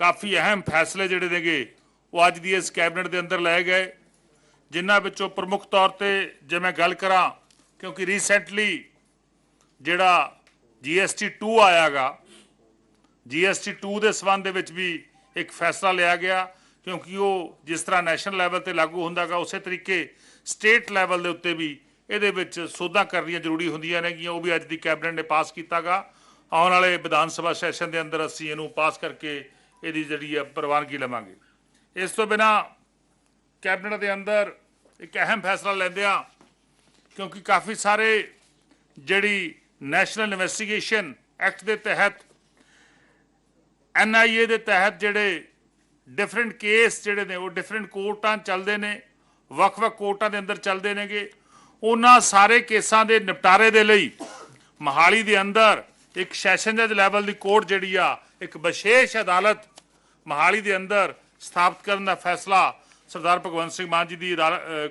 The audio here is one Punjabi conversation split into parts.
ਕਾਫੀ ਅਹਿਮ ਫੈਸਲੇ ਜਿਹੜੇ ਨੇਗੇ, ਉਹ ਅੱਜ ਦੀ ਇਸ ਕੈਬਨਿਟ ਦੇ ਅੰਦਰ ਲਏ ਗਏ। ਜਿਨ੍ਹਾਂ ਵਿੱਚੋਂ ਪ੍ਰਮੁੱਖ ਤੌਰ ਤੇ ਜੇ ਮੈਂ ਗੱਲ ਕਰਾਂ, ਕਿਉਂਕਿ ਰੀਸੈਂਟਲੀ ਜਿਹੜਾ GST 2 ਆਇਆਗਾ GST 2 ਦੇ ਸਬੰਧ ਦੇ ਵਿੱਚ ਵੀ ਇੱਕ ਫੈਸਲਾ ਲਿਆ ਗਿਆ, ਕਿਉਂਕਿ ਉਹ ਜਿਸ ਤਰ੍ਹਾਂ ਨੈਸ਼ਨਲ ਲੈਵਲ ਤੇ ਲਾਗੂ ਹੁੰਦਾਗਾ, ਉਸੇ ਤਰੀਕੇ ਸਟੇਟ ਲੈਵਲ ਦੇ ਉੱਤੇ ਵੀ ਇਹਦੇ ਵਿੱਚ ਸੋਧਾਂ ਕਰਨੀਆਂ ਜ਼ਰੂਰੀ ਹੁੰਦੀਆਂ ਨੇਗੀਆਂ, ਉਹ ਵੀ ਅੱਜ ਦੀ ਕੈਬਨਿਟ ਨੇ ਪਾਸ ਕੀਤਾਗਾ। ਆਉਣ ਵਾਲੇ ਵਿਧਾਨ ਸਭਾ ਸੈਸ਼ਨ ਦੇ ਅੰਦਰ ਅਸੀਂ ਇਹਨੂੰ ਪਾਸ ਕਰਕੇ ਇਹਦੀ ਜਿਹੜੀ ਆ ਪ੍ਰਵਾਨਗੀ ਲਵਾਂਗੇ। ਇਸ ਤੋਂ ਬਿਨਾ ਕੈਬਨਿਟ ਦੇ ਅੰਦਰ ਇੱਕ ਅਹਿਮ ਫੈਸਲਾ ਲੈਂਦੇ ਲੈਂਦਿਆਂ ਕਿਉਂਕਿ ਕਾਫੀ ਸਾਰੇ ਜਿਹੜੀ ਨੈਸ਼ਨਲ ਇਨਵੈਸਟੀਗੇਸ਼ਨ ਐਕਟ ਦੇ ਤਹਿਤ ਐਨਆਈਏ ਦੇ ਤਹਿਤ ਜਿਹੜੇ ਡਿਫਰੈਂਟ ਕੇਸ ਜਿਹੜੇ ਨੇ, ਉਹ ਡਿਫਰੈਂਟ ਕੋਰਟਾਂ ਚੱਲਦੇ ਨੇ, ਵੱਖ-ਵੱਖ ਕੋਰਟਾਂ ਦੇ ਅੰਦਰ ਚੱਲਦੇ ਨੇਗੇ। ਉਹਨਾਂ ਸਾਰੇ ਕੇਸਾਂ ਦੇ ਨਿਪਟਾਰੇ ਦੇ ਲਈ ਮਹਾਲੀ ਦੇ ਅੰਦਰ ਇੱਕ ਸੈਸ਼ਨ ਜੱਜ ਲੈਵਲ ਦੀ ਕੋਰਟ ਜਿਹੜੀ ਆ, ਇੱਕ ਵਿਸ਼ੇਸ਼ ਅਦਾਲਤ ਮਹਾਲੀ ਦੇ ਅੰਦਰ ਸਥਾਪਿਤ ਕਰਨ ਦਾ ਫੈਸਲਾ ਸਰਦਾਰ ਭਗਵੰਤ ਸਿੰਘ ਮਾਨ ਜੀ ਦੀ ਅਦਾਲ-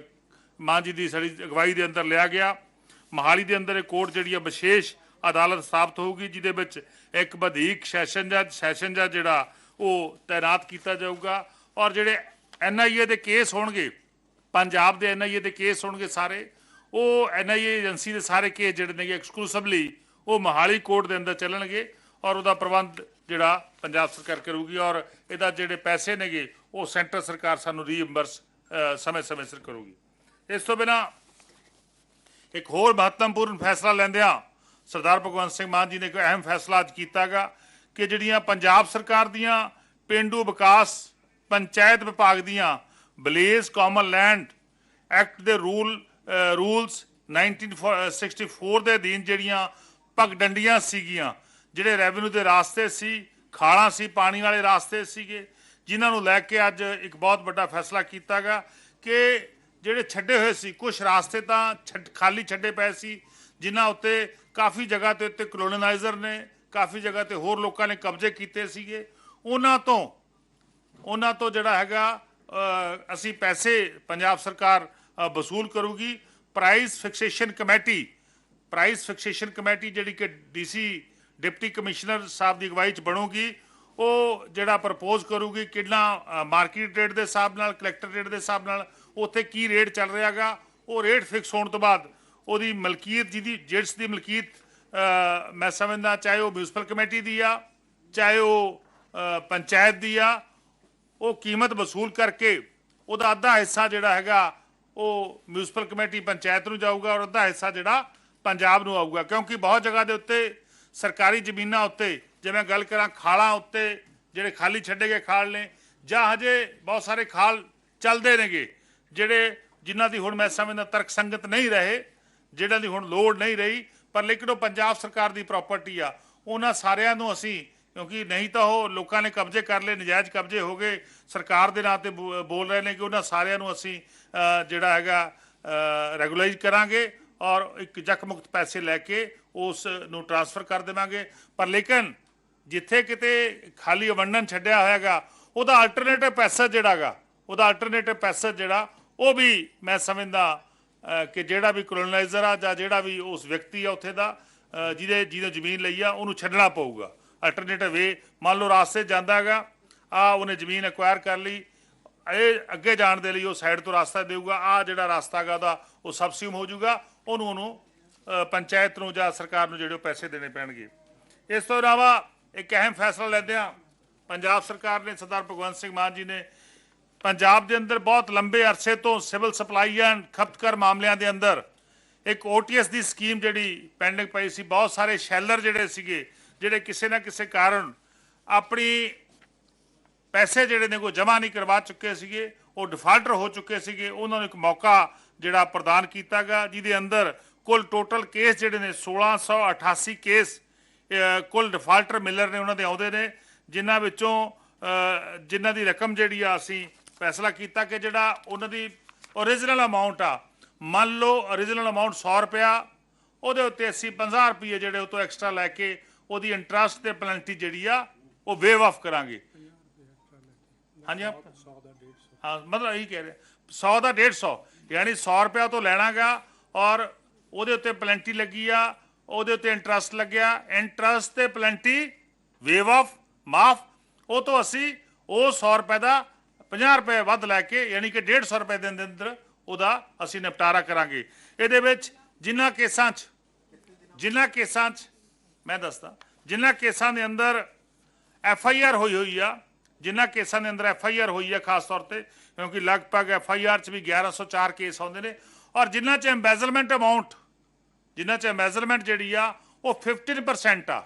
ਮਾਨ ਜੀ ਦੀ ਸਾਡੀ ਅਗਵਾਈ ਦੇ ਅੰਦਰ ਲਿਆ ਗਿਆ। ਮਹਾਲੀ ਦੇ ਅੰਦਰ ਇਹ ਕੋਰਟ ਜਿਹੜੀ ਆ ਵਿਸ਼ੇਸ਼ ਅਦਾਲਤ ਸਥਾਪਿਤ ਹੋਊਗੀ, ਜਿਹਦੇ ਵਿੱਚ ਇੱਕ ਵਧੀਕ ਸੈਸ਼ਨ ਜੱਜ ਸੈਸ਼ਨ ਜੱਜ ਜਿਹੜਾ ਉਹ ਤਾਇਨਾਤ ਕੀਤਾ ਜਾਊਗਾ। ਔਰ ਜਿਹੜੇ ਐਨਆਈਏ ਦੇ ਕੇਸ ਹੋਣਗੇ, ਪੰਜਾਬ ਦੇ ਐਨਆਈਏ ਦੇ ਕੇਸ ਹੋਣਗੇ ਸਾਰੇ, ਉਹ ਐਨਆਈਏ ਏਜੰਸੀ ਦੇ ਸਾਰੇ ਕੇਸ ਜਿਹੜੇ ਨੇਗੇ ਐਕਸਕਲੂਸਿਵਲੀ ਉਹ ਮਹਾਲੀ ਕੋਰਟ ਦੇ ਅੰਦਰ ਚੱਲਣਗੇ। ਔਰ ਉਹਦਾ ਪ੍ਰਬੰਧ ਜਿਹੜਾ ਪੰਜਾਬ ਸਰਕਾਰ ਕਰੂਗੀ ਔਰ ਇਹਦਾ ਜਿਹੜੇ ਪੈਸੇ ਨੇਗੇ, ਉਹ ਸੈਂਟਰ ਸਰਕਾਰ ਸਾਨੂੰ ਰੀਇੰਬਰਸ ਸਮੇਂ-ਸਮੇਂ ਸਿਰ ਕਰੂਗੀ। ਇਸ ਤੋਂ ਬਿਨਾ ਇੱਕ ਹੋਰ ਮਹੱਤਵਪੂਰਨ ਫੈਸਲਾ ਲੈਂਦਿਆਂ ਸਰਦਾਰ ਭਗਵੰਤ ਸਿੰਘ ਮਾਨ ਜੀ ਨੇ ਇੱਕ ਅਹਿਮ ਫੈਸਲਾ ਅੱਜ ਕੀਤਾਗਾ ਕਿ ਜਿਹੜੀਆਂ ਪੰਜਾਬ ਸਰਕਾਰ ਦੀਆਂ ਪਿੰਡੂ ਵਿਕਾਸ ਪੰਚਾਇਤ ਵਿਭਾਗ ਦੀਆਂ ਬਲੇਜ਼ ਕਾਮਨ ਲੈਂਡ ਐਕਟ ਦੇ ਰੂਲ ਅਹ ਰੂਲਸ 1964 ਦੇ ਅਧੀਨ ਜਿਹੜੀਆਂ ਪਗਡੰਡੀਆਂ ਸੀਗੀਆਂ ਜਿਹੜੇ ਰੈਵਨਿਊ ਦੇ ਰਾਸਤੇ ਸੀ ਖਾਲਾਂ ਸੀ, ਪਾਣੀ ਵਾਲੇ ਰਾਸਤੇ ਸੀਗੇ, ਜਿਨ੍ਹਾਂ ਨੂੰ ਲੈ ਕੇ ਅੱਜ ਇੱਕ ਬਹੁਤ ਵੱਡਾ ਫੈਸਲਾ ਕੀਤਾ ਕੀਤਾਗਾ ਕਿ ਜਿਹੜੇ ਛੱਡੇ ਹੋਏ ਸੀ ਕੁਝ ਰਾਸਤੇ ਤਾਂ ਛੱਡ- ਖਾਲੀ ਛੱਡੇ ਪਏ ਸੀ, ਜਿਨ੍ਹਾਂ ਉੱਤੇ ਕਾਫੀ ਜਗ੍ਹਾ ਤੇ ਉੱਤੇ ਕਲੋਨਾਈਜ਼ਰ ਨੇ, ਕਾਫੀ ਜਗ੍ਹਾ ਤੇ ਹੋਰ ਲੋਕਾਂ ਨੇ ਕਬਜ਼ੇ ਕੀਤੇ ਸੀਗੇ। ਉਹਨਾਂ ਤੋਂ ਉਹਨਾਂ ਤੋਂ ਜਿਹੜਾ ਹੈਗਾ ਅਸੀਂ ਪੈਸੇ ਪੰਜਾਬ ਸਰਕਾਰ ਵਸੂਲ ਕਰੂਗੀ। Price fixation committee price fixation committee ਜਿਹੜੀ ਕਿ ਡੀਸੀ ਡਿਪਟੀ ਕਮਿਸ਼ਨਰ ਸਾਹਿਬ ਦੀ ਅਗਵਾਈ ਚ ਬਣੂਗੀ, ਉਹ ਜਿਹੜਾ ਪ੍ਰਪੋਜ਼ ਕਰੂਗੀ ਕਿੰਨਾ ਮਾਰਕੀਟ ਰੇਟ ਦੇ ਹਿਸਾਬ ਨਾਲ, ਕਲੈਕਟਰ ਰੇਟ ਦੇ ਹਿਸਾਬ ਨਾਲ, ਉੱਥੇ ਕੀ ਰੇਟ ਚੱਲ ਰਿਹਾਗਾ ਉਹ ਰੇਟ ਫਿਕਸ ਹੋਣ ਤੋਂ ਬਾਅਦ ਉਹਦੀ ਮਲਕੀਅਤ ਜਿਹਦੀ, ਜਿਸ ਦੀ ਮਲਕੀਅਤ ਮੈਂ ਸਮਝਦਾ ਚਾਹੇ ਉਹ ਮਿਊਨਿਸਪਲ ਕਮੇਟੀ ਦੀ ਆ, ਚਾਹੇ ਉਹ ਪੰਚਾਇਤ ਦੀ ਆ, ਉਹ ਕੀਮਤ ਵਸੂਲ ਕਰਕੇ ਉਹਦਾ ਅੱਧਾ ਹਿੱਸਾ ਜਿਹੜਾ ਹੈਗਾ, ਉਹ ਮਿਊਨਿਸਪਲ ਕਮੇਟੀ ਪੰਚਾਇਤ ਨੂੰ ਜਾਊਗਾ ਔਰ ਅੱਧਾ ਹਿੱਸਾ ਜਿਹੜਾ ਪੰਜਾਬ ਨੂੰ ਆਊਗਾ, ਕਿਉਂਕਿ ਬਹੁਤ ਜਗ੍ਹਾ ਦੇ ਉੱਤੇ ਸਰਕਾਰੀ ਜ਼ਮੀਨਾਂ ਉੱਤੇ, ਜੇ ਮੈਂ ਗੱਲ ਕਰਾਂ ਖਾਲਾਂ ਉੱਤੇ, ਜਿਹੜੇ ਖਾਲੀ ਛੱਡੇ ਗਏ ਖਾਲ ਨੇ, ਜਾਂ ਹਜੇ ਬਹੁਤ ਸਾਰੇ ਖਾਲ ਚੱਲਦੇ ਨੇਗੇ, ਜਿਹੜੇ ਜਿਨ੍ਹਾਂ ਦੀ ਹੁਣ ਮੈਂ ਸਮਝਦਾ ਤਰਕ ਸੰਗਤ ਨਹੀਂ ਰਹੇ ਜਿਹੜਾਂ ਦੀ ਹੁਣ ਲੋੜ ਨਹੀਂ ਰਹੀ, ਪਰ ਲੇਕਿਨ ਉਹ ਪੰਜਾਬ ਸਰਕਾਰ ਦੀ ਪ੍ਰਾਪਰਟੀ ਆ, ਉਹਨਾਂ ਸਾਰਿਆਂ ਨੂੰ ਅਸੀਂ, ਕਿਉਂਕਿ ਨਹੀਂ ਤਾਂ ਉਹ ਲੋਕਾਂ ਨੇ ਕਬਜ਼ੇ ਕਰ ਲਏ, ਨਜਾਇਜ਼ ਕਬਜ਼ੇ ਹੋ ਗਏ, ਸਰਕਾਰ ਦੇ ਨਾਂ ਤੇ ਬੋ- ਬੋਲ ਰਹੇ ਨੇ ਕਿ ਉਹਨਾਂ ਸਾਰਿਆਂ ਨੂੰ ਅਸੀਂ ਜਿਹੜਾ ਹੈਗਾ ਰੈਗੂਲਾਈਜ਼ ਕਰਾਂਗੇ ਔਰ ਇੱਕ ਜਕਮੁਕਤ ਪੈਸੇ ਲੈ ਕੇ ਉਸ ਨੂੰ ਟ੍ਰਾਂਸਫਰ ਕਰ ਦੇਵਾਂਗੇ। ਪਰ ਲੇਕਿਨ ਜਿੱਥੇ ਕਿਤੇ ਖਾਲੀ ਅਵੰਡਨ ਛੱਡਿਆ ਹੋਇਆਗਾ, ਉਹਦਾ ਅਲਟਰਨੇਟਿਵ ਪੈਸਾ ਜਿਹੜਾਗਾ, ਉਹਦਾ ਅਲਟਰਨੇਟਿਵ ਪੈਸਾ ਜਿਹੜਾ, ਉਹ ਵੀ ਮੈਂ ਸਮਝਦਾ ਕਿ ਜਿਹੜਾ ਵੀ ਕਲੋਨਾਈਜ਼ਰ ਆ ਜਾਂ ਜਿਹੜਾ ਵੀ ਉਸ ਵਿਅਕਤੀ ਆ ਉੱਥੇ ਦਾ ਜਿਹਦੇ ਜਿਹਨੇ ਜ਼ਮੀਨ ਲਈ ਆ, ਉਹਨੂੰ ਛੱਡਣਾ ਪਊਗਾ। ਅਲਟਰਨੇਟਿਵ ਵੇ ਮੰਨ ਲਓ ਰਾਸਤੇ ਜਾਂਦਾ ਹੈਗਾ, ਆ ਉਹਨੇ ਜ਼ਮੀਨ ਐਕਵਾਇਰ ਕਰ ਲਈ, ਇਹ ਅੱਗੇ ਜਾਣ ਦੇ ਲਈ ਉਹ ਸਾਈਡ ਤੋਂ ਰਸਤਾ ਦੇਊਗਾ, ਆ ਜਿਹੜਾ ਰਸਤਾ ਹੈਗਾ ਉਹਦਾ, ਉਹ ਸਬਸਿਡਮ ਹੋ ਜਾਊਗਾ, ਉਹਨੂੰ ਉਹਨੂੰ ਪੰਚਾਇਤ ਨੂੰ ਜਾਂ ਸਰਕਾਰ ਨੂੰ ਜਿਹੜੇ ਉਹ ਪੈਸੇ ਦੇਣੇ ਪੈਣਗੇ। ਇਸ ਤੋਂ ਇਲਾਵਾ ਇੱਕ ਅਹਿਮ ਫੈਸਲਾ ਲੈਂਦੇ ਹਾਂ। ਪੰਜਾਬ ਸਰਕਾਰ ਨੇ ਸਰਦਾਰ ਭਗਵੰਤ ਸਿੰਘ ਮਾਨ ਜੀ ਨੇ ਪੰਜਾਬ ਦੇ ਅੰਦਰ ਬਹੁਤ ਲੰਬੇ ਅਰਸੇ ਤੋਂ ਸਿਵਲ ਸਪਲਾਈ ਐਂਡ ਖਪਤਕਾਰ ਮਾਮਲਿਆਂ ਦੇ ਅੰਦਰ ਇੱਕ ਓਟੀਐਸ ਦੀ ਸਕੀਮ ਜਿਹੜੀ ਪੈਂਡਿੰਗ ਪਈ ਸੀ, ਬਹੁਤ ਸਾਰੇ ਸ਼ੈਲਰ ਜਿਹੜੇ ਸੀਗੇ, ਜਿਹੜੇ ਕਿਸੇ ਨਾ ਕਿਸੇ ਕਾਰਨ ਆਪਣੀ ਪੈਸੇ ਜਿਹੜੇ ਨੇ ਕੋ ਜਮ੍ਹਾਂ ਨਹੀਂ ਕਰਵਾ ਚੁੱਕੇ ਸੀਗੇ, ਉਹ ਡਿਫਾਲਟਰ ਹੋ ਚੁੱਕੇ ਸੀਗੇ। ਉਹਨਾਂ ਨੂੰ ਇੱਕ ਮੌਕਾ ਜਿਹੜਾ ਪ੍ਰਦਾਨ ਕੀਤਾ ਕੀਤਾਗਾ ਜਿਹਦੇ ਅੰਦਰ ਕੁੱਲ ਟੋਟਲ ਕੇਸ ਜਿਹੜੇ ਨੇ 1688 ਕੇਸ ਕੁੱਲ ਡਿਫਾਲਟਰ ਮਿਲਰ ਨੇ ਉਹਨਾਂ ਦੇ ਆਉਂਦੇ ਨੇ, ਜਿਨ੍ਹਾਂ ਵਿੱਚੋਂ ਜਿਨ੍ਹਾਂ ਦੀ ਰਕਮ ਜਿਹੜੀ ਆ ਅਸੀਂ ਫੈਸਲਾ ਕੀਤਾ ਕਿ ਜਿਹੜਾ ਉਹਨਾਂ ਦੀ ਓਰੀਜਨਲ ਅਮਾਉਂਟ ਆ, ਮੰਨ ਲਓ ਓਰੀਜਨਲ ਅਮਾਉਂਟ 100 ਰੁਪਿਆ ਉਹਦੇ ਉੱਤੇ ਅਸੀਂ 50 ਰੁਪਏ ਜਿਹੜੇ ਉਹ ਤੋਂ ਐਕਸਟਰਾ ਲੈ ਕੇ ਉਹਦੀ ਇੰਟਰਸਟ ਤੇ ਪੈਨਲਟੀ ਜਿਹੜੀ ਆ, ਉਹ ਵੇਵ ਆਫ ਕਰਾਂਗੇ। ਹਾਂਜੀ ਆਪ? ਹਾਂ, ਮਤਲਬ ਇਹੀ ਕਹਿ ਰਹੇ। 100 ਦਾ 150 ਯਾਨੀ 100 ਰੁਪਿਆ ਤੋਂ ਲੈਣਾਗਾ ਔਰ ਉਹਦੇ ਉੱਤੇ ਪਲੈਂਟੀ ਲੱਗੀ ਆ, ਉਹਦੇ ਉੱਤੇ ਇੰਟਰਸਟ ਲੱਗਿਆ। ਇੰਟਰਸਟ ਤੇ ਪਲੈਂਟੀ ਵੇਵ ਆਫ ਮਾਫ। ਉਹ ਤੋਂ ਅਸੀਂ ਉਹ 100 ਰੁਪਏ ਦਾ 50 ਰੁਪਏ ਵੱਧ ਲੈ ਕੇ, ਯਾਨੀ ਕਿ 150 ਰੁਪਏ ਦੇ ਅੰਦਰ ਉਹਦਾ ਅਸੀਂ ਨਿਪਟਾਰਾ ਕਰਾਂਗੇ। ਇਹਦੇ ਵਿੱਚ ਜਿਨ੍ਹਾਂ ਕੇਸਾਂ 'ਚ ਜਿਨ੍ਹਾਂ ਕੇਸਾਂ 'ਚ, ਮੈਂ ਦੱਸਦਾ ਜਿਨ੍ਹਾਂ ਕੇਸਾਂ ਦੇ ਅੰਦਰ ਐਫ ਆਈ ਆਰ ਹੋਈ ਹੋਈ ਆ ਜਿਨ੍ਹਾਂ ਕੇਸਾਂ ਦੇ ਅੰਦਰ ਐਫ ਆਈ ਆਰ ਹੋਈ ਆ ਖਾਸ ਤੌਰ ਤੇ, ਕਿਉਂਕਿ ਲਗਭਗ ਐਫ ਆਈ ਆਰ 'ਚ ਵੀ 1104 ਕੇਸ ਆਉਂਦੇ ਨੇ ਔਰ ਜਿਨ੍ਹਾਂ 'ਚ ਐਮਬੈਜ਼ਲਮੈਂਟ ਅਮਾਉਂਟ ਜਿਨ੍ਹਾਂ 'ਚ ਐਮਬੈਜ਼ਲਮੈਂਟ ਜਿਹੜੀ ਆ, ਉਹ 15% ਆ।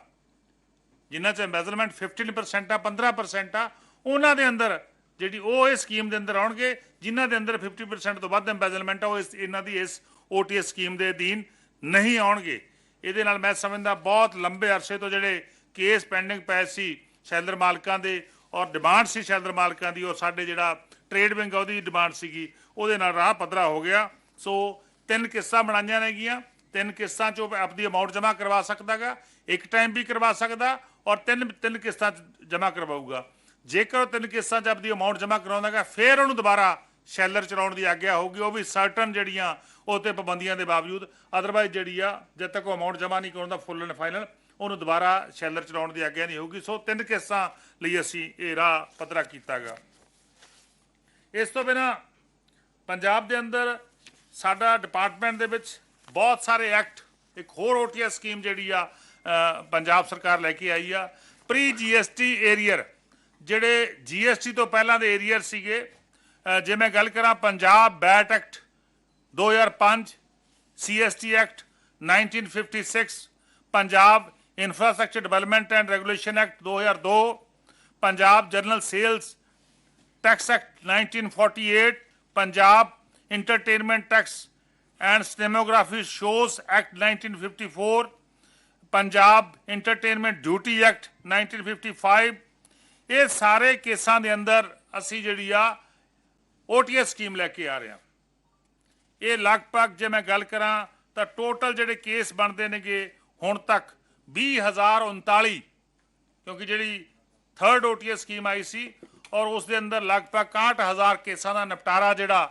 ਜਿਨ੍ਹਾਂ 'ਚ ਐਮਬੈਜ਼ਲਮੈਂਟ 15% ਆ 15% ਆ, ਉਹਨਾਂ ਦੇ ਅੰਦਰ ਜਿਹੜੀ ਉਹ ਇਸ ਸਕੀਮ ਦੇ ਅੰਦਰ ਆਉਣਗੇ, ਜਿਨ੍ਹਾਂ ਦੇ ਅੰਦਰ 50% ਤੋਂ ਵੱਧ ਐਮਬੈਜ਼ਲਮੈਂਟ ਆ, ਉਹ ਇਸ, ਇਹਨਾਂ ਦੀ ਇਸ ਓਟੀਐਸ ਸਕੀਮ ਦੇ ਅਧੀਨ ਨਹੀਂ ਆਉਣਗੇ। ਇਹਦੇ ਨਾਲ ਮੈਂ ਸਮਝਦਾ ਬਹੁਤ ਲੰਬੇ ਅਰਸੇ ਤੋਂ ਜਿਹੜੇ ਕੇਸ ਪੈਂਡਿੰਗ ਪਏ ਸੀ ਸ਼ੈਲਰ ਮਾਲਕਾਂ ਦੇ, ਔਰ ਡਿਮਾਂਡ ਸੀ ਸ਼ੈਲਰ ਮਾਲਕਾਂ ਦੀ, ਔਰ ਸਾਡੇ ਜਿਹੜਾ ਟ੍ਰੇਡ ਵਿੰਗ ਆ, ਉਹਦੀ ਡਿਮਾਂਡ ਸੀਗੀ, ਉਹਦੇ ਨਾਲ ਰਾਹ ਪੱਧਰਾ ਹੋ ਗਿਆ। ਸੋ ਤਿੰਨ ਕਿਸ਼ਤਾਂ ਬਣਾਈਆਂ ਨੇਗੀਆਂ, ਤਿੰਨ ਕਿਸ਼ਤਾਂ ਚੋਂ ਆਪਦੀ ਅਮਾਉਂਟ ਜਮ੍ਹਾਂ ਕਰਵਾ ਸਕਦਾਗਾ, ਇੱਕ ਟਾਈਮ ਵੀ ਕਰਵਾ ਸਕਦਾ ਔਰ ਤਿੰਨ ਤਿੰਨ ਕਿਸ਼ਤਾਂ ਚ ਜਮ੍ਹਾਂ ਕਰਵਾਊਗਾ। ਜੇਕਰ ਉਹ ਤਿੰਨ ਕਿਸ਼ਤਾਂ ਚ ਆਪਦੀ ਅਮਾਉਂਟ ਜਮ੍ਹਾਂ ਕਰਾਉਂਦਾਗਾ, ਫਿਰ ਉਹਨੂੰ ਦੁਬਾਰਾ ਸ਼ੈਲਰ ਚਲਾਉਣ ਦੀ ਆਗਿਆ ਹੋਊਗੀ, ਉਹ ਵੀ ਸਰਟਨ ਜਿਹੜੀਆਂ ਉਹ ਤੇ ਪਾਬੰਦੀਆਂ ਦੇ ਬਾਵਜੂਦ। ਅਦਰਵਾਈਜ਼ ਜਿਹੜੀ ਆ, ਜਦ ਤੱਕ ਉਹ ਅਮਾਉਂਟ ਜਮ੍ਹਾਂ ਨਹੀਂ ਕਰਾਉਂਦਾ ਫੁੱਲ ਐਂਡ ਫਾਈਨਲ ਉਹਨੂੰ ਦੁਬਾਰਾ ਸ਼ੈਲਰ ਚਲਾਉਣ ਦੀ ਆਗਿਆ ਨਹੀਂ ਹੋਊਗੀ। ਸੋ ਤਿੰਨ ਕਿਸ਼ਤਾਂ ਲਈ ਅਸੀਂ ਇਹ ਰਾਹ ਪੱਧਰਾ ਕੀਤਾਗਾ। ਇਸ ਤੋਂ ਬਿਨਾ ਪੰਜਾਬ ਦੇ ਅੰਦਰ ਸਾਡਾ ਡਿਪਾਰਟਮੈਂਟ ਦੇ ਵਿੱਚ ਬਹੁਤ ਸਾਰੇ ਐਕਟ ਇੱਕ ਹੋਰ ਓਟੀਐਸ ਸਕੀਮ ਜਿਹੜੀ ਆ ਪੰਜਾਬ ਸਰਕਾਰ ਲੈ ਕੇ ਆਈ ਆ। ਪ੍ਰੀ ਜੀਐਸਟੀ ਏਰੀਅਰ ਜਿਹੜੇ ਜੀਐਸਟੀ ਤੋਂ ਪਹਿਲਾਂ ਦੇ ਏਰੀਅਰ ਸੀਗੇ ਅ, ਜੇ ਮੈਂ ਗੱਲ ਕਰਾਂ Punjab VAT act 2005 CST act 1956 Punjab infrastructure development and regulation act 2002 Punjab general sales Tax Act 1948, Punjab Entertainment Tax and Cinematography Shows Act 1954, Punjab Entertainment Duty Act 1955 ਇਹ ਸਾਰੇ ਕੇਸਾਂ ਦੇ ਅੰਦਰ ਅਸੀਂ ਜਿਹੜੀ ਆ OTS ਸਕੀਮ ਲੈ ਕੇ ਆ ਰਹੇ ਹਾਂ। ਇਹ ਲਗਭਗ ਜੇ ਮੈਂ ਗੱਲ ਕਰਾਂ ਤਾਂ ਟੋਟਲ ਜਿਹੜੇ ਕੇਸ ਬਣਦੇ ਨੇਗੇ ਹੁਣ ਤੱਕ 20039 ਕਿਉਂਕਿ ਜਿਹੜੀ ਥਰਡ ਓਟੀਐਸ ਸਕੀਮ ਆਈ ਸੀ ਔਰ ਉਸ ਦੇ ਅੰਦਰ ਲਗਭਗ 61000 ਕੇਸਾਂ ਦਾ ਨਿਪਟਾਰਾ ਜਿਹੜਾ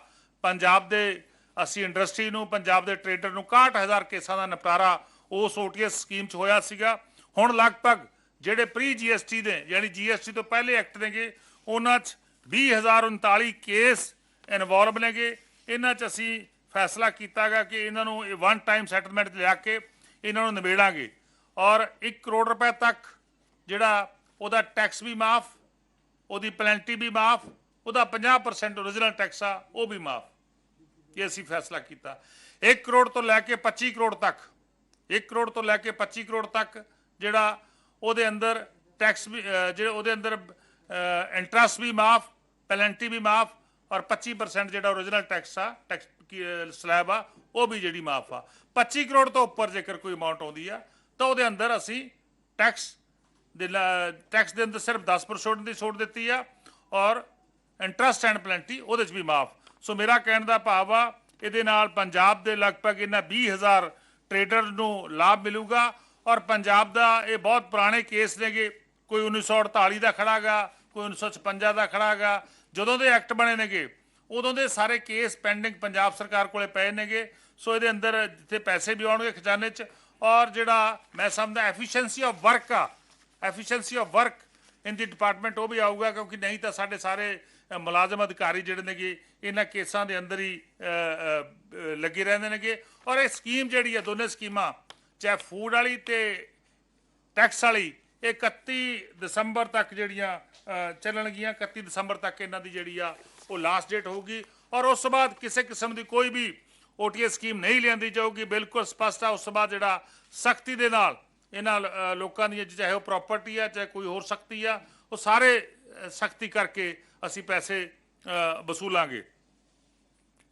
ਪੰਜਾਬ ਦੇ ਅਸੀਂ ਇੰਡਸਟਰੀ ਨੂੰ, ਪੰਜਾਬ ਦੇ ਟ੍ਰੇਡਰ ਨੂੰ 61000 ਕੇਸਾਂ ਦਾ ਨਿਪਟਾਰਾ ਉਸ ਓਟੀਐਸ ਸਕੀਮ 'ਚ ਹੋਇਆ ਸੀਗਾ। ਹੁਣ ਲਗਭਗ ਜਿਹੜੇ ਪ੍ਰੀ ਜੀਐਸਟੀ ਦੇ, ਯਾਨੀ ਜੀਐਸਟੀ ਤੋਂ ਪਹਿਲੇ ਐਕਟ ਨੇਗੇ, ਉਹਨਾਂ 'ਚ 20039 ਕੇਸ ਇਨਵੋਲਵ ਨੇਗੇ। ਇਹਨਾਂ 'ਚ ਅਸੀਂ ਫੈਸਲਾ ਕੀਤਾਗਾ ਕਿ ਇਹਨਾਂ ਨੂੰ ਇਹ ਵਨ ਟਾਈਮ ਸੈਟਲਮੈਂਟ ਲਿਆ ਕੇ ਇਹਨਾਂ ਨੂੰ ਨਿਬੇੜਾਂਗੇ। ਔਰ 1 ਕਰੋੜ ਰੁਪਏ ਤੱਕ ਜਿਹੜਾ ਉਹਦਾ ਟੈਕਸ ਵੀ ਮਾਫ, ਉਹਦੀ ਪੈਨਲਟੀ ਵੀ ਮਾਫ ਉਹਦਾ 50% ਓਰੀਜਨਲ ਟੈਕਸ ਆ, ਉਹ ਵੀ ਮਾਫ। ਇਹ ਅਸੀਂ ਫੈਸਲਾ ਕੀਤਾ। 1 ਕਰੋੜ ਤੋਂ ਲੈ ਕੇ 25 ਕਰੋੜ ਤੱਕ 1 ਕਰੋੜ ਤੋਂ ਲੈ ਕੇ 25 ਕਰੋੜ ਤੱਕ ਜਿਹੜਾ ਉਹਦੇ ਅੰਦਰ ਟੈਕਸ ਵੀ ਜਿਹੜੇ ਉਹਦੇ ਅੰਦਰ ਇੰਟਰਸਟ ਵੀ ਮਾਫ ਪੈਨਲਟੀ ਵੀ ਮਾਫ ਔਰ 25% ਜਿਹੜਾ ਓਰੀਜਨਲ ਟੈਕਸ ਆ ਟੈਕਸ ਸਲੈਬ ਆ, ਉਹ ਵੀ ਜਿਹੜੀ ਮਾਫ ਆ। 25 ਕਰੋੜ ਤੋਂ ਉੱਪਰ ਜੇਕਰ ਕੋਈ ਅਮਾਉਂਟ ਆਉਂਦੀ ਆ, ਤਾਂ ਉਹਦੇ ਅੰਦਰ ਅਸੀਂ ਟੈਕਸ ਦੇ ਟੈਕਸ ਦੇ ਅੰਦਰ ਸਿਰਫ 10% ਦੀ ਛੋਟ ਦਿੱਤੀ ਆ ਔਰ ਇੰਟਰਸਟ ਐਂਡ ਪਲੈਂਟੀ ਉਹਦੇ 'ਚ ਵੀ ਮਾਫ। ਸੋ ਮੇਰਾ ਕਹਿਣ ਦਾ ਭਾਵ ਆ, ਇਹਦੇ ਨਾਲ ਪੰਜਾਬ ਦੇ ਲਗਭਗ ਇਹਨਾਂ 20000 ਟ੍ਰੇਡਰ ਨੂੰ ਲਾਭ ਮਿਲੂਗਾ ਔਰ ਪੰਜਾਬ ਦਾ ਇਹ ਬਹੁਤ ਪੁਰਾਣੇ ਕੇਸ ਨੇਗੇ। ਕੋਈ 1948 ਦਾ ਖੜਾਗਾ, ਕੋਈ 1956 ਦਾ ਖੜਾਗਾ, ਜਦੋਂ ਦੇ ਐਕਟ ਬਣੇ ਨੇਗੇ, ਉਦੋਂ ਦੇ ਸਾਰੇ ਕੇਸ ਪੈਂਡਿੰਗ ਪੰਜਾਬ ਸਰਕਾਰ ਕੋਲੇ ਪਏ ਨੇਗੇ। ਸੋ ਇਹਦੇ ਅੰਦਰ ਜਿੱਥੇ ਪੈਸੇ ਵੀ ਆਉਣਗੇ ਖਜ਼ਾਨੇ 'ਚ, ਔਰ ਜਿਹੜਾ ਮੈਂ ਸਮਝਦਾ ਐਫੀਸ਼ੀਐਂਸੀ ਆਫ ਵਰਕ ਆ efficiency of work in the department ਉਹ ਵੀ ਆਊਗਾ, ਕਿਉਂਕਿ ਨਹੀਂ ਤਾਂ ਸਾਡੇ ਸਾਰੇ ਮੁਲਾਜ਼ਮ ਅਧਿਕਾਰੀ ਜਿਹੜੇ ਨੇਗੇ, ਇਹਨਾਂ ਕੇਸਾਂ ਦੇ ਅੰਦਰ ਹੀ ਲੱਗੇ ਰਹਿੰਦੇ ਨੇਗੇ। ਔਰ ਇਹ ਸਕੀਮ ਜਿਹੜੀ ਆ, ਦੋਨੇ ਸਕੀਮਾਂ, ਚਾਹੇ ਫੂਡ ਵਾਲੀ ਤੇ ਟੈਕਸ ਵਾਲੀ, ਇਹ 31 ਦਸੰਬਰ ਤੱਕ ਜਿਹੜੀਆਂ ਚੱਲਣਗੀਆਂ 31 ਦਸੰਬਰ ਤੱਕ ਇਹਨਾਂ ਦੀ ਜਿਹੜੀ ਆ, ਉਹ ਲਾਸਟ ਡੇਟ ਹੋਊਗੀ। ਔਰ ਉਸ ਤੋਂ ਬਾਅਦ ਕਿਸੇ ਕਿਸਮ ਦੀ ਕੋਈ ਵੀ ਓਟੀਐਸ ਸਕੀਮ ਨਹੀਂ ਲਿਆਂਦੀ ਜਾਊਗੀ। ਬਿਲਕੁਲ ਸਪਸ਼ਟ ਆ, ਉਸ ਤੋਂ ਬਾਅਦ ਜਿਹੜਾ ਸਖਤੀ ਦੇ ਨਾਲ ਇਹਨਾਂ ਲੋਕਾਂ ਦੀ ਚਾਹੇ ਉਹ ਪ੍ਰਾਪਰਟੀ ਆ, ਚਾਹੇ ਕੋਈ ਹੋਰ ਸਖਤੀ ਆ, ਉਹ ਸਾਰੇ ਸਖਤੀ ਕਰਕੇ ਅਸੀਂ ਪੈਸੇ ਵਸੂਲਾਂਗੇ।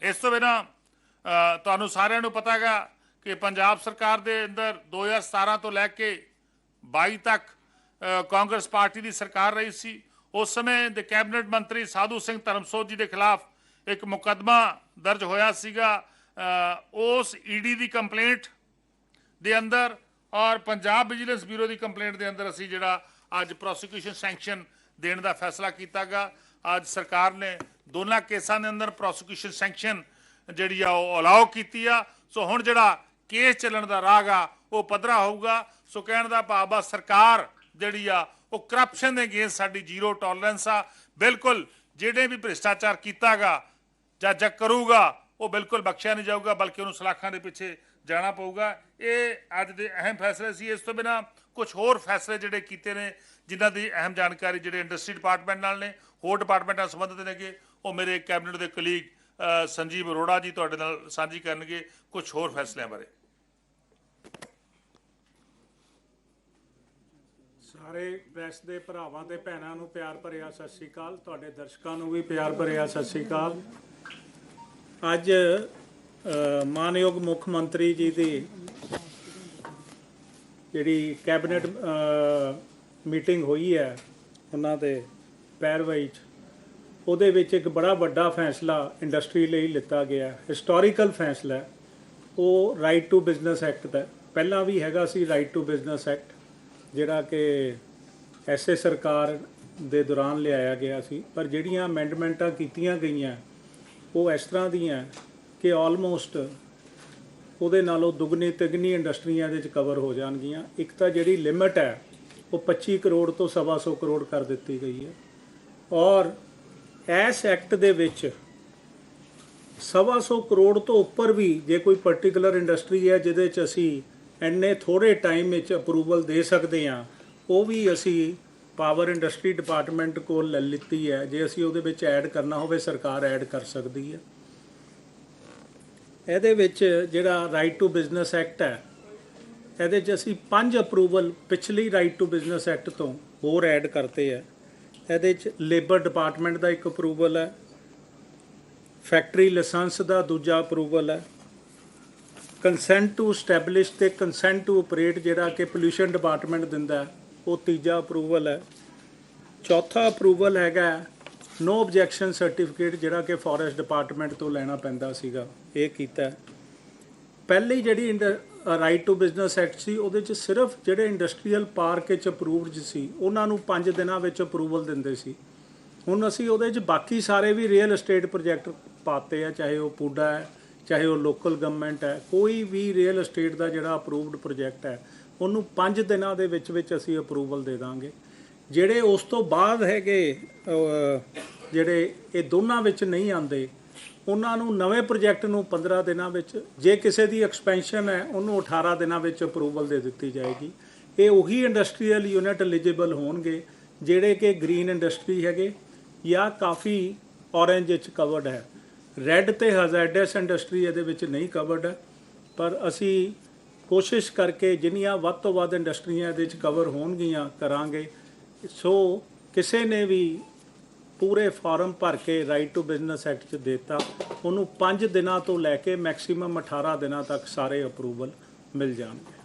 ਇਸ ਤੋਂ ਬਿਨਾ ਤੁਹਾਨੂੰ ਸਾਰਿਆਂ ਨੂੰ ਪਤਾ ਹੈਗਾ ਕਿ ਪੰਜਾਬ ਸਰਕਾਰ ਦੇ ਅੰਦਰ 2017 ਤੋਂ ਲੈ ਕੇ 22 ਤੱਕ ਕਾਂਗਰਸ ਪਾਰਟੀ ਦੀ ਸਰਕਾਰ ਰਹੀ ਸੀ। ਉਸ ਸਮੇਂ ਦੇ ਕੈਬਨਿਟ ਮੰਤਰੀ ਸਾਧੂ ਸਿੰਘ ਧਰਮਸੋਤ ਜੀ ਦੇ ਖਿਲਾਫ ਇੱਕ ਮੁਕੱਦਮਾ ਦਰਜ ਹੋਇਆ ਸੀਗਾ। ਅ, ਉਸ ਈਡੀ ਦੀ ਕੰਪਲੇਂਟ ਦੇ ਅੰਦਰ ਔਰ ਪੰਜਾਬ ਵਿਜੀਲੈਂਸ ਬਿਊਰੋ ਦੀ ਕੰਪਲੇਂਟ ਦੇ ਅੰਦਰ ਅਸੀਂ ਜਿਹੜਾ ਅੱਜ ਪ੍ਰੋਸੀਕਿਊਸ਼ਨ ਸੈਂਕਸ਼ਨ ਦੇਣ ਦਾ ਫੈਸਲਾ ਕੀਤਾ ਕੀਤਾਗਾ ਅੱਜ ਸਰਕਾਰ ਨੇ ਦੋਨਾਂ ਕੇਸਾਂ ਦੇ ਅੰਦਰ ਪ੍ਰੋਸੀਕਿਊਸ਼ਨ ਸੈਂਕਸ਼ਨ ਜਿਹੜੀ ਆ ਉਹ ਅਲਾਉ ਕੀਤੀ ਆ। ਸੋ ਹੁਣ ਜਿਹੜਾ ਕੇਸ ਚੱਲਣ ਦਾ ਰਾਹ ਆ, ਉਹ ਪੱਧਰਾ ਹੋਊਗਾ। ਸੋ ਕਹਿਣ ਦਾ ਭਾਵ ਆ ਸਰਕਾਰ ਜਿਹੜੀ ਆ, ਉਹ ਕਰਪਸ਼ਨ ਦੇ ਅਗੇਂਸਟ ਸਾਡੀ ਜ਼ੀਰੋ ਟੋਲਰੈਂਸ ਆ। ਬਿਲਕੁਲ ਜਿਹੜੇ ਵੀ ਭ੍ਰਿਸ਼ਟਾਚਾਰ ਕੀਤਾਗਾ ਜਾਂ ਜੱਕ ਕਰੂਗਾ, ਉਹ ਬਿਲਕੁਲ ਬਖਸ਼ਿਆ ਨਹੀਂ ਜਾਊਗਾ, ਬਲਕਿ ਉਹਨੂੰ ਸਲਾਖਾਂ ਦੇ ਪਿੱਛੇ ਜਾਣਾ ਪਊਗਾ। ਇਹ ਅੱਜ ਦੇ ਅਹਿਮ ਫੈਸਲੇ ਸੀ। ਇਸ ਤੋਂ ਬਿਨਾ ਕੁਝ ਹੋਰ ਫੈਸਲੇ ਜਿਹੜੇ ਕੀਤੇ ਨੇ ਜਿਨ੍ਹਾਂ ਦੀ ਅਹਿਮ ਜਾਣਕਾਰੀ ਜਿਹੜੇ ਇੰਡਸਟਰੀ ਡਿਪਾਰਟਮੈਂਟ ਨਾਲ ਨੇ, ਹੋਰ ਡਿਪਾਰਟਮੈਂਟਾਂ ਨਾਲ ਸੰਬੰਧਿਤ ਨੇਗੇ, ਉਹ ਮੇਰੇ ਕੈਬਨਿਟ ਦੇ ਕਲੀਗ ਸੰਜੀਵ ਅਰੋੜਾ ਜੀ ਤੁਹਾਡੇ ਨਾਲ ਸਾਂਝੀ ਕਰਨਗੇ ਕੁਝ ਹੋਰ ਫੈਸਲਿਆਂ ਬਾਰੇ। ਸਾਰੇ ਪ੍ਰੈਸ ਦੇ ਭਰਾਵਾਂ ਤੇ ਭੈਣਾਂ ਨੂੰ ਪਿਆਰ ਭਰਿਆ ਸਤਿ ਸ਼੍ਰੀ ਅਕਾਲ, ਤੁਹਾਡੇ ਦਰਸ਼ਕਾਂ ਨੂੰ ਵੀ ਪਿਆਰ ਭਰਿਆ ਸਤਿ ਸ਼੍ਰੀ ਅਕਾਲ। ਅੱਜ ਮਾਨਯੋਗ ਮੁੱਖ ਮੰਤਰੀ ਜੀ ਦੀ ਜਿਹੜੀ ਕੈਬਨਿਟ ਮੀਟਿੰਗ ਹੋਈ ਹੈ ਉਹਨਾਂ ਦੇ ਪੈਰਵਾਈ 'ਚ। ਉਹਦੇ ਵਿੱਚ ਇੱਕ ਬੜਾ ਵੱਡਾ ਫੈਸਲਾ ਇੰਡਸਟਰੀ ਲਈ ਲਿੱਤਾ ਗਿਆ। ਹਿਸਟੋਰੀਕਲ ਫੈਸਲਾ ਹੈ। ਉਹ ਰਾਈਟ ਟੂ ਬਿਜ਼ਨਸ ਐਕਟ ਦਾ ਪਹਿਲਾਂ ਵੀ ਹੈਗਾ ਸੀ ਰਾਈਟ ਟੂ ਬਿਜ਼ਨਸ ਐਕਟ ਜਿਹੜਾ ਕਿ ਐਸੇ ਸਰਕਾਰ ਦੇ ਦੌਰਾਨ ਲਿਆਇਆ ਗਿਆ ਸੀ। ਪਰ ਜਿਹੜੀਆਂ ਅਮੈਂਡਮੈਂਟਾਂ ਕੀਤੀਆਂ ਗਈਆਂ, ਉਹ ਇਸ ਤਰ੍ਹਾਂ ਦੀਆਂ ਕਿ ਆਲਮੋਸਟ ਉਹਦੇ ਨਾਲੋਂ ਦੁੱਗਣੀ ਤਿਗਣੀ ਇੰਡਸਟਰੀਆਂ ਦੇ ਵਿੱਚ ਕਵਰ ਹੋ ਜਾਣਗੀਆਂ। ਇੱਕ ਤਾਂ ਜਿਹੜੀ ਲਿਮਟ ਹੈ ਉਹ 25 ਕਰੋੜ ਤੋਂ ਸਵਾ ਸੌ ਕਰੋੜ ਕਰ ਦਿੱਤੀ ਗਈ ਹੈ। ਔਰ ਇਸ ਐਕਟ ਦੇ ਵਿੱਚ ਸਵਾ ਸੌ ਕਰੋੜ ਤੋਂ ਉੱਪਰ ਵੀ ਜੇ ਕੋਈ ਪਾਰਟਿਕੂਲਰ ਇੰਡਸਟਰੀ ਹੈ ਜਿਹਦੇ 'ਚ ਅਸੀਂ ਇੰਨੇ ਥੋੜੇ ਟਾਈਮ ਵਿੱਚ ਅਪਰੂਵਲ ਦੇ ਸਕਦੇ ਹਾਂ, ਉਹ ਵੀ ਅਸੀਂ ਪਾਵਰ ਇੰਡਸਟਰੀ ਡਿਪਾਰਟਮੈਂਟ ਕੋਲ ਲੈ ਲਿੱਤੀ ਹੈ। ਜੇ ਅਸੀਂ ਉਹਦੇ ਵਿੱਚ ਐਡ ਕਰਨਾ ਹੋਵੇ, ਸਰਕਾਰ ਐਡ ਕਰ ਸਕਦੀ ਹੈ। ਇਹਦੇ ਵਿੱਚ ਜਿਹੜਾ ਰਾਈਟ ਟੂ ਬਿਜ਼ਨਸ ਐਕਟ ਹੈ ਇਹਦੇ 'ਚ ਅਸੀਂ ਪੰਜ ਅਪਰੂਵਲ ਪਿਛਲੀ ਰਾਈਟ ਟੂ ਬਿਜ਼ਨਸ ਐਕਟ ਤੋਂ ਹੋਰ ਐਡ ਕਰਤੇ ਹੈ ਇਹਦੇ 'ਚ ਲੇਬਰ ਡਿਪਾਰਟਮੈਂਟ ਦਾ ਇੱਕ ਅਪਰੂਵਲ ਹੈ ਫੈਕਟਰੀ ਲਾਇਸੈਂਸ ਦਾ ਦੂਜਾ ਅਪਰੂਵਲ ਹੈ। ਕੰਸੈਂਟ ਟੂ ਸਟੈਬਲਿਸ਼ ਤੇ ਕੰਸੈਂਟ ਟੂ ਆਪਰੇਟ ਜਿਹੜਾ ਕਿ ਪੋਲੂਸ਼ਨ ਡਿਪਾਰਟਮੈਂਟ ਦਿੰਦਾ ਉਹ ਤੀਜਾ ਅਪਰੂਵਲ ਹੈ। ਚੌਥਾ ਅਪਰੂਵਲ ਹੈਗਾ ਨੋ ਆਬਜੈਕਸ਼ਨ ਸਰਟੀਫਿਕੇਟ ਜਿਹੜਾ ਕਿ ਫੋਰੈਸਟ ਡਿਪਾਰਟਮੈਂਟ ਤੋਂ ਲੈਣਾ ਪੈਂਦਾ ਸੀਗਾ, ਇਹ ਕੀਤਾ ਪਹਿਲੀ ਜਿਹੜੀ ਰਾਈਟ ਟੂ ਬਿਜ਼ਨਸ ਐਕਟ ਸੀ, ਉਹਦੇ ਚ ਸਿਰਫ ਜਿਹੜੇ ਇੰਡਸਟਰੀਅਲ ਪਾਰਕ ਵਿੱਚ ਅਪਰੂਵਡ ਸੀ, ਉਹਨਾਂ ਨੂੰ 5 ਦਿਨਾਂ ਵਿੱਚ ਅਪਰੂਵਲ ਦਿੰਦੇ ਸੀ। ਹੁਣ ਅਸੀਂ ਉਹਦੇ ਚ ਬਾਕੀ ਸਾਰੇ ਵੀ ਰੀਅਲ ਏਸਟੇਟ ਪ੍ਰੋਜੈਕਟ ਪਾਤੇ ਆ, ਚਾਹੇ ਉਹ ਪੂਡਾ ਹੈ, ਚਾਹੇ ਉਹ ਲੋਕਲ ਗਵਰਨਮੈਂਟ ਹੈ, ਕੋਈ ਵੀ ਰੀਅਲ ਏਸਟੇਟ ਦਾ ਜਿਹੜਾ ਅਪਰੂਵਡ ਪ੍ਰੋਜੈਕਟ ਹੈ, ਉਹਨੂੰ 5 ਦਿਨਾਂ ਦੇ ਵਿੱਚ ਵਿੱਚ ਅਸੀਂ ਅਪਰੂਵਲ ਦੇ ਦਾਂਗੇ। ਜਿਹੜੇ ਉਸ ਤੋਂ ਬਾਅਦ ਹੈਗੇ ਜਿਹੜੇ ਇਹ ਦੋਨਾਂ ਵਿੱਚ ਨਹੀਂ ਆਉਂਦੇ ਉਹਨਾਂ ਨੂੰ ਨਵੇਂ ਪ੍ਰੋਜੈਕਟ ਨੂੰ 15 ਦਿਨਾਂ ਵਿੱਚ, ਜੇ ਕਿਸੇ ਦੀ ਐਕਸਪੈਂਸ਼ਨ ਹੈ, ਉਹਨੂੰ 18 ਦਿਨਾਂ ਵਿੱਚ ਅਪਰੂਵਲ ਦੇ ਦਿੱਤੀ ਜਾਏਗੀ। ਇਹ ਉਹੀ ਇੰਡਸਟਰੀਅਲ ਯੂਨਿਟ ਐਲੀਜੀਬਲ ਹੋਣਗੇ, ਜਿਹੜੇ ਕਿ ਗ੍ਰੀਨ ਇੰਡਸਟਰੀ ਹੈਗੇ, ਜਾਂ ਕਾਫੀ ਔਰੇਂਜ ਵਿੱਚ ਕਵਰਡ ਹੈ। ਰੈੱਡ ਤੇ ਹਜ਼ਾਰਡਸ ਇੰਡਸਟਰੀ ਇਹਦੇ ਵਿੱਚ ਨਹੀਂ ਕਵਰਡ ਹੈ ਪਰ ਅਸੀਂ ਕੋਸ਼ਿਸ਼ ਕਰਕੇ ਜਿੰਨੀਆਂ ਵੱਧ ਤੋਂ ਵੱਧ ਇੰਡਸਟਰੀਆਂ ਇਹਦੇ ਵਿੱਚ ਕਵਰ ਹੋਣਗੀਆਂ ਕਰਾਂਗੇ। ਸੋ ਕਿਸੇ ਨੇ ਵੀ ਪੂਰੇ ਫਾਰਮ ਭਰ ਕੇ ਰਾਈਟ ਟੂ ਬਿਜ਼ਨਸ ਐਕਟ 'ਚ ਦਿੱਤਾ। ਉਹਨੂੰ 5 ਦਿਨਾਂ ਤੋਂ ਲੈ ਕੇ ਮੈਕਸਿਮਮ 18 ਦਿਨਾਂ ਤੱਕ ਸਾਰੇ ਅਪਰੂਵਲ ਮਿਲ ਜਾਣਗੇ।